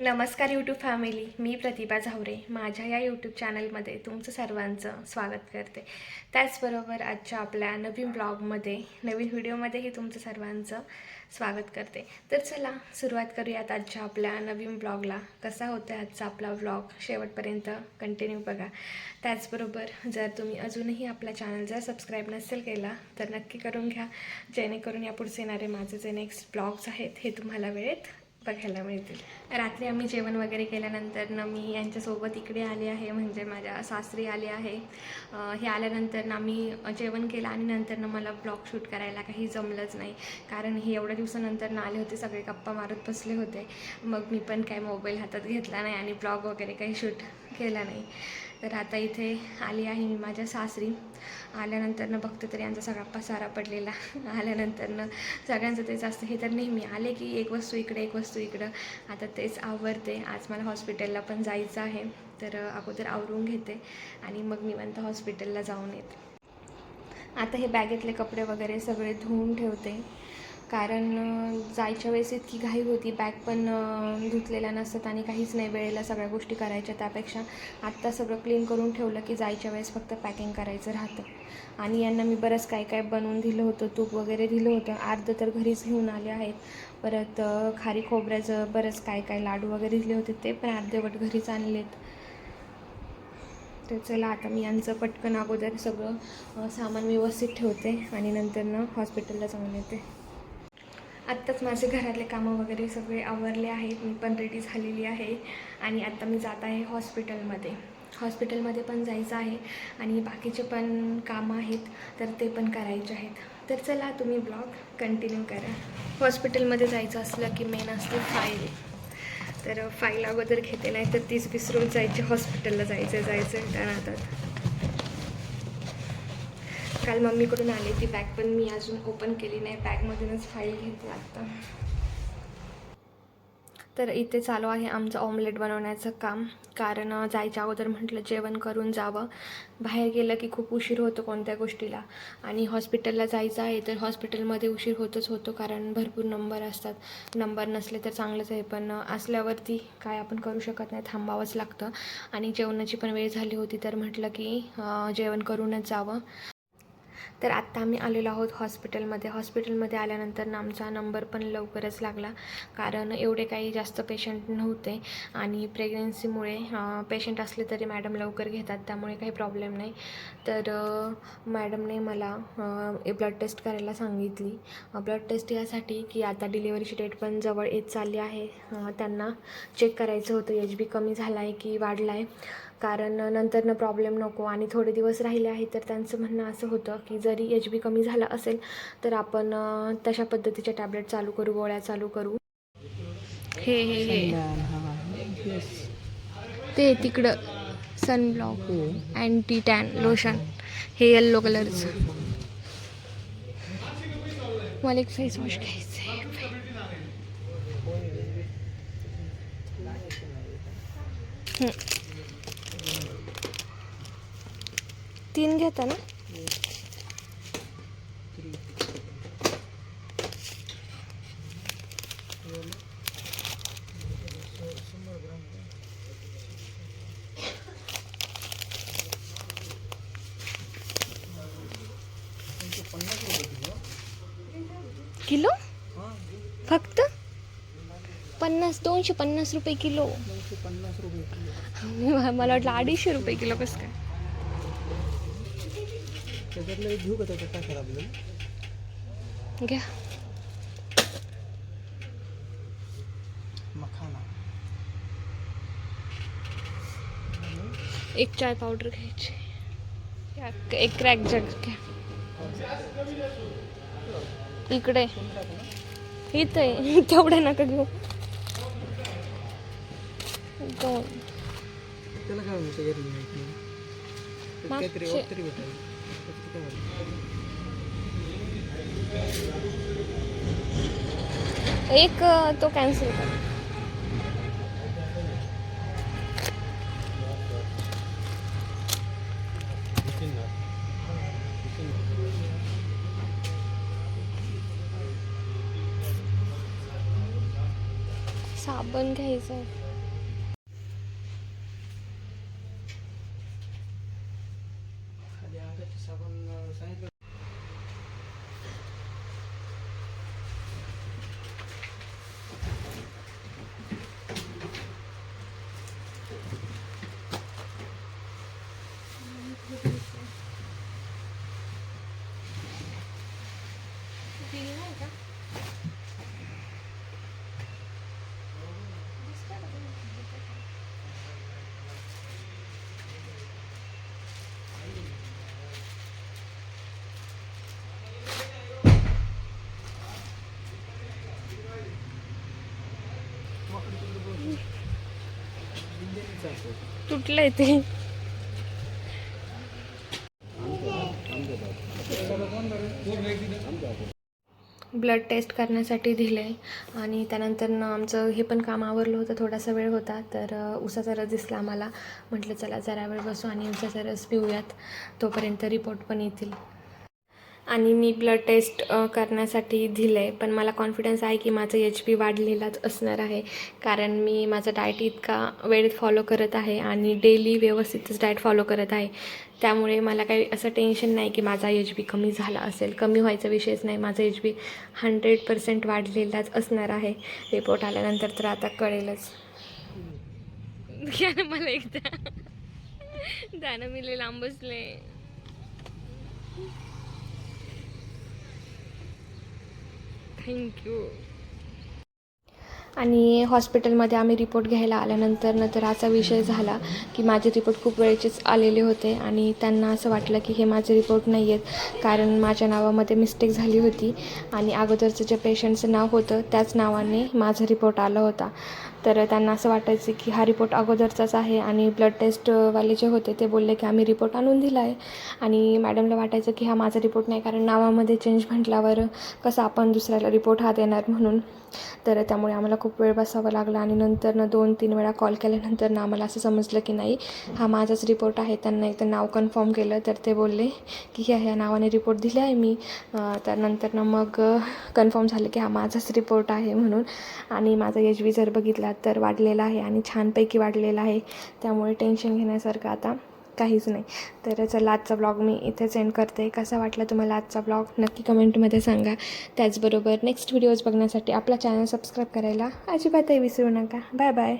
नमस्कार YouTube family मी प्रतिभा झावरे. माझ्या या यूट्यूब चॅनलमध्ये तुमचं सर्वांचं स्वागत करते. त्याचबरोबर आजच्या आपल्या नवीन ब्लॉगमध्ये नवीन व्हिडिओमध्येही तुमचं सर्वांचं स्वागत करते. तर चला सुरुवात करूयात आजच्या आपल्या नवीन ब्लॉगला कसा होतो आजचा आपला ब्लॉग शेवटपर्यंत कंटिन्यू बघा. त्याचबरोबर जर तुम्ही अजूनही आपला चॅनल जर सबस्क्राईब नसेल केला तर नक्की करून घ्या. जेणेकरून यापुढचे येणारे माझे जे नेक्स्ट ब्लॉग्स आहेत हे तुम्हाला वेळेत बघायला मिळतील. रात्री आम्ही जेवण वगैरे केल्यानंतर ना मी यांच्यासोबत इकडे आले आहे म्हणजे माझ्या सासरी आले आहे. हे आल्यानंतर ना मी जेवण केलं आणि नंतर ना मला ब्लॉग शूट करायला काही जमलंच नाही. कारण हे एवढ्या दिवसानंतर ना आले होते सगळे गप्पा मारत बसले होते. मग मी पण काय मोबाईल हातात घेतला नाही आणि ब्लॉग वगैरे काही शूट केला नाही. तर आता इथे आली आहे मी माझ्या सासरी. आल्यानंतरनं बघते तर यांचा सगळा पसारा पडलेला. आल्यानंतरनं सगळ्यांचं तेच असतं. हे तर नेहमी आले की एक वस्तू इकडे एक वस्तू इकडं. आता तेच आवरते. आज मला हॉस्पिटलला पण जायचं आहे. तर अगोदर आवरून घेते आणि मग निवांत हॉस्पिटलला जाऊन येते. आता हे बॅगेतले कपडे वगैरे सगळे धुवून ठेवते. कारण जायच्या वेळेस इतकी घाई होती. बॅग पण धुतलेल्या नसतात आणि काहीच नाही वेळेला सगळ्या गोष्टी करायच्या. त्यापेक्षा आत्ता सगळं क्लीन करून ठेवलं की जायच्या वेळेस फक्त पॅकिंग करायचं राहतं. आणि यांना मी बरंच काय काय बनवून दिलं होतं तूप वगैरे दिलं होतं. अर्ध तर घरीच घेऊन आले आहेत. परत खारी खोबऱ्याचं बरंच काय काय लाडू वगैरे दिले होते ते पण अर्धवट घरीच आणलेत. तर चला आता मी यांचं पटकन अगोदर सगळं सामान व्यवस्थित ठेवते आणि नंतरनं हॉस्पिटलला जाऊन येते. आत्ताच माझे घरातले कामं वगैरे सगळे आवरले आहेत. मी पण रेडी झालेली आहे. आणि आत्ता मी जात आहे हॉस्पिटलमध्ये हॉस्पिटलमध्ये पण जायचं आहे. आणि बाकीचे पण कामं आहेत. तर ते पण करायचे आहेत. तर चला तुम्ही ब्लॉग कंटिन्यू करा. हॉस्पिटलमध्ये जायचं असलं की मेन असते फाईल तर फाईल अगोदर घेते नाही तर तीच विसरून जायची. हॉस्पिटलला जायचं जायचं. तर आता काल मम्मीकडून आली ती बॅग पण मी अजून ओपन केली नाही. बॅगमधूनच फाईल घेते आत्ता तर इथे चालू आहे आमचं ऑमलेट बनवण्याचं काम. कारण जायच्या अगोदर म्हटलं जेवण करून जावं. बाहेर गेलं की खूप उशीर होतो कोणत्या गोष्टीला. आणि हॉस्पिटलला जायचं आहे तर हॉस्पिटलमध्ये उशीर होतच होतो कारण भरपूर नंबर असतात. नंबर नसले तर चांगलंच आहे पण असल्यावरती काय आपण करू शकत नाही थांबावंच लागतं. आणि जेवणाची पण वेळ झाली होती तर म्हटलं की जेवण करूनच जावं. तर आत्ता आम्ही आलेलो आहोत हॉस्पिटलमध्ये. हॉस्पिटलमध्ये आल्यानंतर ना आमचा नंबर पण लवकरच लागला. कारण एवढे काही जास्त पेशंट नव्हते आणि प्रेग्नन्सीमुळे पेशंट असले तरी मॅडम लवकर घेतात. त्यामुळे काही प्रॉब्लेम नाही. तर मॅडमने मला ब्लड टेस्ट करायला सांगितली. ब्लड टेस्ट यासाठी की आता डिलिव्हरीची डेट पण जवळ येत चालली आहे. त्यांना चेक करायचं होतं. एच बी कमी झाला आहे की वाढला आहे कारण नंतरनं प्रॉब्लेम नको आणि थोडे दिवस राहिले आहेत तर त्यांचं म्हणणं असं होतं की जरी एच बी कमी झाला असेल तर आपण तशा पद्धतीच्या टॅबलेट चालू करू गोळ्या चालू करू. हे हे हे. ते तिकडं सनब्लॉक अँटी टॅन लोशन हे येल्लो कलरचं मला एक फेस वॉश घ्यायचं आहे तीन घेता ना? किलो? फक्त? पन्नास दोनशे पन्नास रुपये किलो. मला वाटलं अडीचशे रुपये किलो कसं काय? त्याच्यातलं एक घेऊ का त्याच्यात काय खराब आपल्याला घ्या. मखाना. एक चाय पावडर घ्यायची. एक क्रॅक जग घ्या. इकडे. इथे. तेवढे नका घेऊ. त्याला काय म्हणते मागचे- એક તો કેન્સલ કર साबण घ्यायचा आहे सांगितलं तुटलंय ते? ब्लड टेस्ट करण्यासाठी दिले आणि त्यानंतर आमचं हे पण काम आवरलं होतं थोडासा वेळ होता तर उसाचा रस दिसला आम्हाला. म्हटलं चला जरा वेळ बसू आणि उसाचा रस पिऊयात. तोपर्यंत रिपोर्ट पण येतील. आणि मी ब्लड टेस्ट करण्यासाठी दिलं आहे पण मला कॉन्फिडन्स आहे की माझं एच पी वाढलेलाच असणार आहे. कारण मी माझा डाएट इतका वेळेत फॉलो करत आहे आणि डेली व्यवस्थितच डाएट फॉलो करत आहे. त्यामुळे मला काही असं टेन्शन नाही की माझा एच बी कमी झाला असेल. कमी व्हायचा विषयच नाही. माझा एच बी हंड्रेड पर्सेंट वाढलेलाच असणार आहे. रिपोर्ट आल्यानंतर तर आता कळेलच. मला एकदा दाणं मी लय लांब बसले. थँक्यू आणि हॉस्पिटलमध्ये आम्ही रिपोर्ट घ्यायला आल्यानंतर नंतर असा विषय झाला की माझे रिपोर्ट खूप वेळेचेच आलेले होते आणि त्यांना असं वाटलं की हे माझे रिपोर्ट नाही आहेत कारण माझ्या नावामध्ये मिस्टेक झाली होती आणि अगोदरचं जे पेशंटचं नाव होतं त्याच नावाने माझा रिपोर्ट आला होता. तर त्यांना असं वाटायचं की हा रिपोर्ट अगोदरचाच आहे आणि ब्लड टेस्टवाले जे होते ते बोलले की आम्ही रिपोर्ट आणून दिला आहे. आणि मॅडमला वाटायचं की हा माझा रिपोर्ट नाही कारण नावामध्ये चेंज म्हटल्यावर कसं आपण दुसऱ्याला रिपोर्ट हा देणार म्हणून. तर त्यामुळे आम्हाला खूप वेळ बसावा लागला आणि नंतर ना दोन तीन वेळा कॉल केल्यानंतर ना आम्हाला असं समजलं की नाही हा माझाच रिपोर्ट आहे त्यांना एकदा नाव कन्फर्म केलं तर ते बोलले की ह्या ह्या नावाने रिपोर्ट दिले आहे मी. त्यानंतर ना मग कन्फर्म झालं की हा माझाच रिपोर्ट आहे म्हणून आणि माझा एच बी जर बघितला तर वाढलेला आहे आणि छानपैकी वाढलेला आहे. त्यामुळे टेन्शन घेण्यासारखं आता काहीच नाही. तर चला आजचा ब्लॉग मी इथेच एंड करते. कसा वाटला तुम्हाला आजचा ब्लॉग नक्की कमेंटमध्ये सांगा. त्याचबरोबर नेक्स्ट व्हिडिओज बघण्यासाठी आपला चॅनल सबस्क्राईब करायला अजिबातही विसरू नका. Bye bye